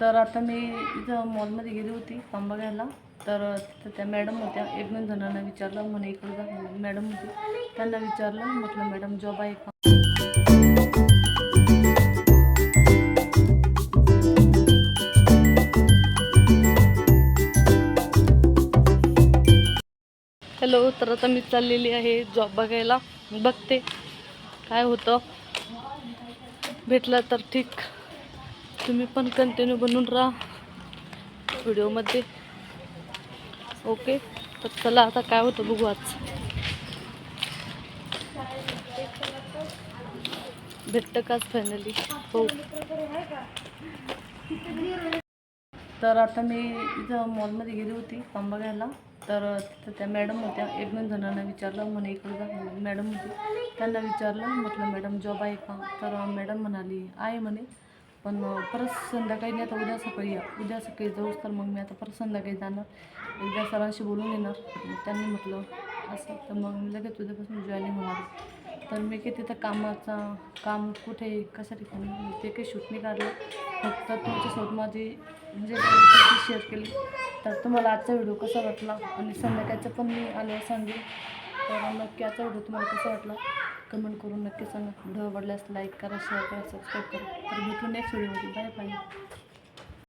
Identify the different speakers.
Speaker 1: तर आता मी इथं मॉलमध्ये गेली होती फॉर्म बघायला तर तिथं त्या मॅडम होत्या एक दोन जणांना विचारलं म्हणे इकडं जा मॅडम होती त्यांना विचारलं म्हटलं मॅडम जॉब आहे का? हॅलो तर आता मी चाललेली आहे जॉब बघायला. बघते काय होतं. भेटलं तर ठीक. तुम्ही पण कंटिन्यू बनून राहा. व्हिडिओमध्ये. ओके तर चला आता काय होतं बघू आज. भेटतं काच फायनली हो. तर आता मी इथं मॉलमध्ये गेली होती काम बघायला तर तिथं त्या मॅडम होत्या. एक दोन जणांना विचारलं म्हणे इकडं जा मॅडम होती. त्यांना विचारलं म्हटलं मॅडम जॉब आहे का? तर मॅडम म्हणाली आहे म्हणे. पण परत संध्याकाळी नाही आता उद्या सकाळी या. उद्या सकाळी जाऊच तर मग मी आता परत संध्याकाळी जाणार. एकदा सरांशी बोलून येणार. त्यांनी म्हटलं असं. तर मग मी लगेच उद्यापासून जॉईनिंग होणार तर मी की तिथं कामाचा काम कुठे कशा ठिकाणी ते काही शूट नाही काढलं. फक्त तुमच्यासोबत माझी म्हणजे शेअर केली. तर तुम्हाला आजचा व्हिडिओ कसा वाटला? आणि संध्याकाळचं पण मी आल्यावर सांगेन. तर नक्की आजचा व्हिडिओ तुम्हाला कसा वाटला? कमेंट करून नक्की सांगा. व्हिडिओ आवडल्यास लाईक करा शेअर करा सबस्क्राईब करा. तर भेटू नेक्स्ट व्हिडिओमध्ये बाय बाय